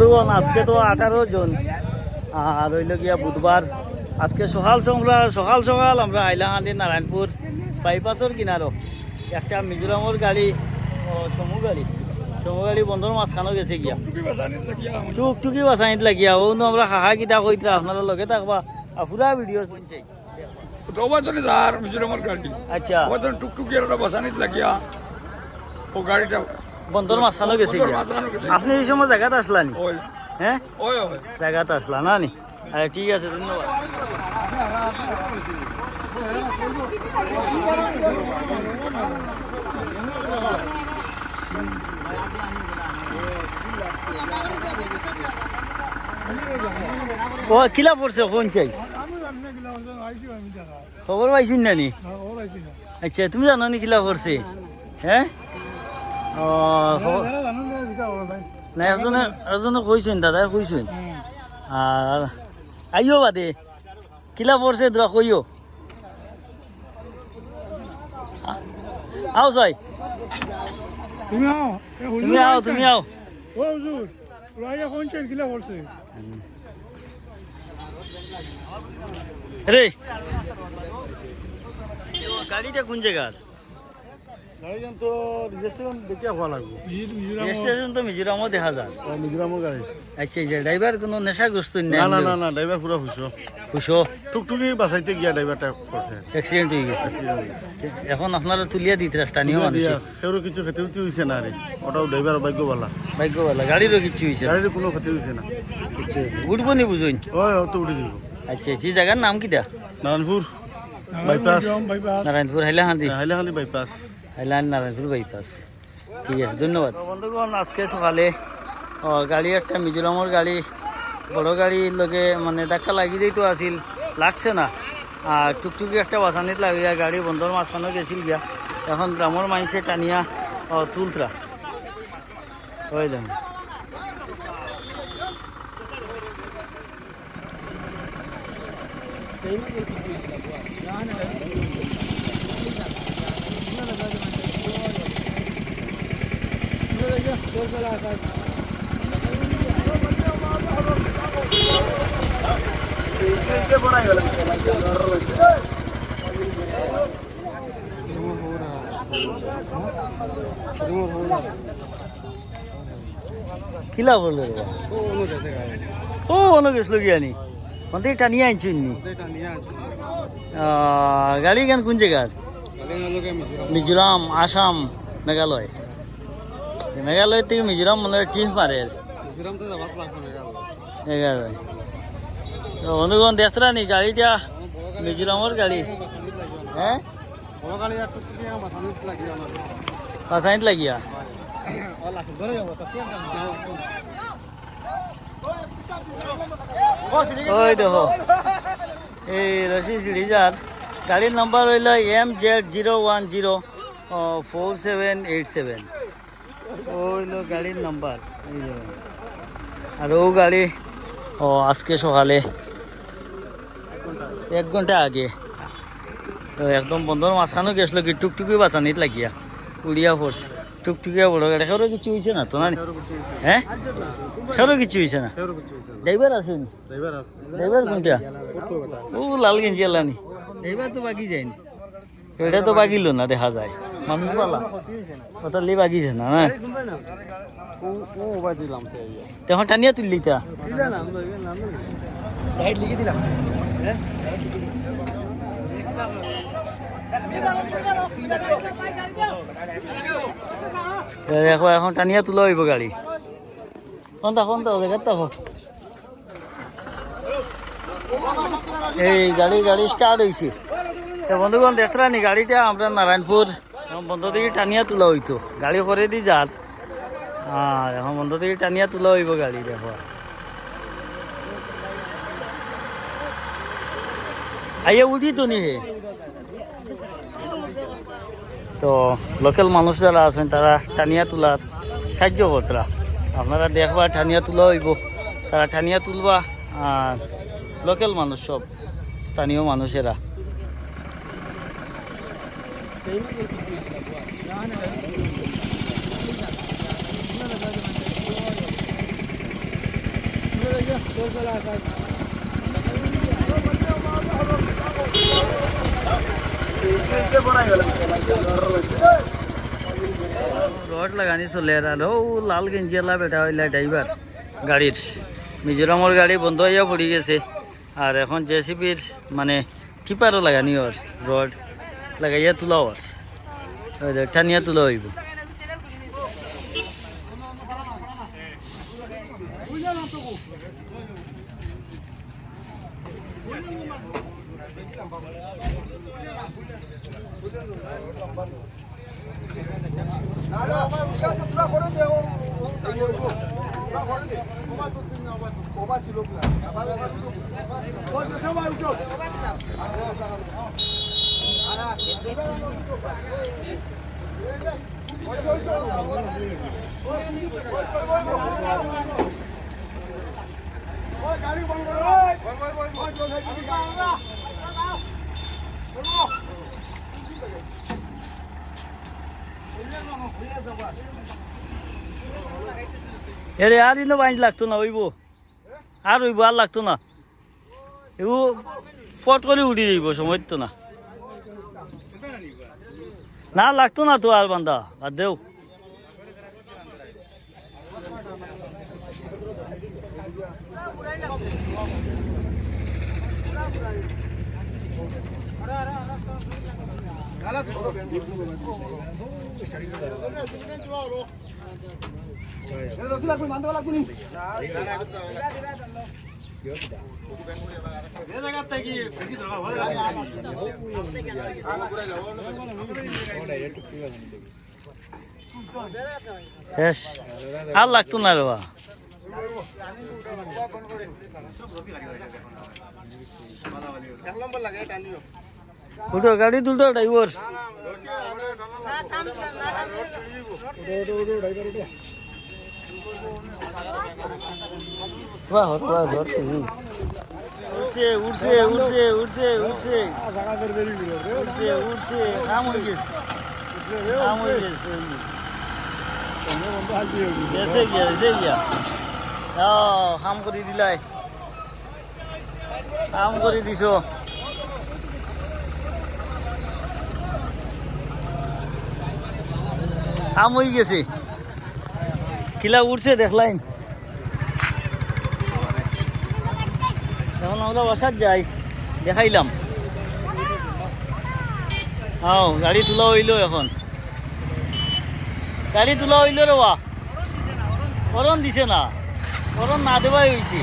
বন্ধুগণ আজকে তো আঠারো জন। আর রইল গিয়া বুধবার। আজকে সকাল সকাল সকাল সকাল আমরা হাইলাহান্দি নারায়ণপুর বাইপাসের কিনারো। একটা মিজোরামর গাড়ি সমু গাড়ি। সমু গাড়ি বন্ধর মাঝখানো গেছে গিয়া। টুকটুকি বাসানিত লাগিয়া। ও আমরা হাহা কিতা কইতরা আপনারা লগে থাকবা। আর পুরা ভিডিও শুনছাই দৌবাতনে যার মিজোরামের গাড়ি। আচ্ছা। দৌবাতনে টুকটুকি একটা বসানিত লাগিয়া। ও গাড়িটা বন্ধর মাঝখানো গেছে। আপনি এই সময় জায়গাতে আসলানি হ্যাঁ জায়গাতে আসলা না নি? ঠিক আছে ধন্যবাদ। ও কিলা পড়ছে কোন চাই? খবর পাইছি না নি? আচ্ছা তুমি জানো নি কিলা পড়ছে হ্যাঁ নাই এজনে এজনে কইছেন দাদাই কইছেন। আর আইও বাদে। কিলা পড়ছে দ্রা কইও আ- আও যাই তুমি আও তুমি আও তুমি আও ও হুজুর রাইয়া কোনছেন কিলা বলছে রে গাড়িটা কোন জায়গার গাড়িজন তো রেজিস্ট্রেশন দেখিয়া হওয়া লাগবে। রেজিস্ট্রেশন তো মিজোরামও দেখা যায়। মিজোরামের গাড়ি। আচ্ছা যে ড্রাইভার কোনো নেশাগ্রস্ত না না না না ড্রাইভার পুরা খুশো খুশো টুকটুকি বাসাইতে গিয়া ড্রাইভারটা করছে অ্যাক্সিডেন্ট হয়ে গেছে। এখন আপনারা তুলিয়া দিতে স্থানীয় মানুষ সেও কিছু ক্ষতি উঠি হয়েছে না রে ওটাও ড্রাইভার ভাগ্য বলা ভাগ্যবালা গাড়িরও কিছু হয়েছে গাড়ির কোনো ক্ষতি হয়েছে না। আচ্ছা উঠবো নি বুঝুন ও তো উঠে দিব আচ্ছা সেই জায়গার নাম কিটা নারায়ণপুর বাইপাস নারায়ণপুর হাইলাহান্দি। হাইলাহালি বাইপাস হাইলাহান্দি নারায়ণপুর বাইপাস ঠিক আছে, ধন্যবাদ। বন্ধুগণ, আজকে সকালে গাড়ি একটা মিজোরামর গাড়ি, বড় গাড়ির লগে মানে ধাক্কা লাগি দিয়েই আছিল, লাগছে না। আর টুকটুকি একটা বাসানিত লাগিয়া গাড়ি বন্ধর মাঝখানে গেছিল গিয়া। এখন গ্রামের মানুষে টানিয়া তুলতরা। ওই দেন কিলা বলল রে? ও অন্য গেছিল গিয়া নি মন্তে টানিয়া আনছুন নি? আহ, গাড়ি কেন কোন জায়গার? মিজোরাম আসাম মেঘালয়। মেঘালয় থেকে মিজোরাম মনে হয় টিম মারে মেঘালয়। তো বন্ধুগণ দেখতরা নি গাড়িটা মিজোরামের গাড়ি। হ্যাঁ? লাগিয়া। ওই দেখো। এই রশি সিরিজার। গাড়ির নাম্বার হইল M Z zero one zero four seven eight seven হইল গাড়ির নাম্বার। আর ও গাড়ি ও আজকে সকালে এক ঘণ্টা আগে একদম বন্ধর মাঝখানো গেছিল কি টুকটুকি বাঁচানিত লাগিয়া উড়িয়া পড়ছে। টুকটুকিয়া বড় গাড়ি কারও কিছু হয়েছে না তো না। হ্যাঁ? কারও কিছু হয়েছে না? ড্রাইভার আছেন ড্রাইভার আছে। ড্রাইভার কোনটা? ও লাল গেঞ্জি আলানি ড্রাইভার তো বাকি যায়নি। এটা তো বাগিল না দেখা যায়। মানুষ পালা কথা লি বাগিছে না না? দিলাম তখন টানিয়া তুললি তা এ দেখো এখন টানিয়া তুলা হইব গাড়ি। কোনটা কোনটা জায়গার দেখো এই গাড়ি গাড়ি স্টার্ট হয়েছে তো বন্ধুগণ দেখরা নি গাড়িটা? আমরা নারায়ণপুর বন্ধ থেকে টানিয়া তোলা হইতো। গাড়ি করে দি যার আর এখন বন্ধ থেকে টানিয়া তোলা হইব গাড়ি, দেখো। আইয়া উঠি তো নি হে। তো লোকাল মানুষ যারা আছেন, তারা টানিয়া তোলা সাহায্য করতরা। আপনারা দেখবা টানিয়া তোলা হইব। তারা টানিয়া তুলবা, আর লোকাল মানুষ সব, স্থানীয় মানুষেরা। রড লাগানি চলে আর ও লাল গেঞ্জিয়ালা বেটা হইলা ড্রাইভার গাড়ির মিজোরামর গাড়ি বন্ধ হইয়া পড়ে গেছে আর এখন জেসিবির মানে কিপারও লাগানি ওর রড লাগাইয়া তোলা ওর ওই দেখ, টানিয়া তোলা হইব এরে, আর ইনো বাইন লাগতো না, ওইব। আর ওইব আর লাগতো না। এও ফট করে উড়ি যাইব, সময় তো না। না লাগতো না তো আর বান্দা আর দেও। শেষ আর লাগতো না রে উঠো গাড়ি তুলতো ড্রাইভার বাহ বাহ ধরছে উঠছে উঠছে উঠছে উঠছে উঠছে উঠছে কাম হয়ে গেছে। হয়ে গেছে গেছে। গিয়া গেছে গিয়া। ও করে দিলাই। কাম করে দিছ। কাম হয়ে গেছে। কিলা উঠছে দেখলাইন এখন আমরা বাসার যাই, দেখাইলাম। হ্যাঁ গাড়ি তোলা হইল এখন। গাড়ি তোলা হইল রে বা করণ দিছে না করণ না দেওয়াই হয়েছে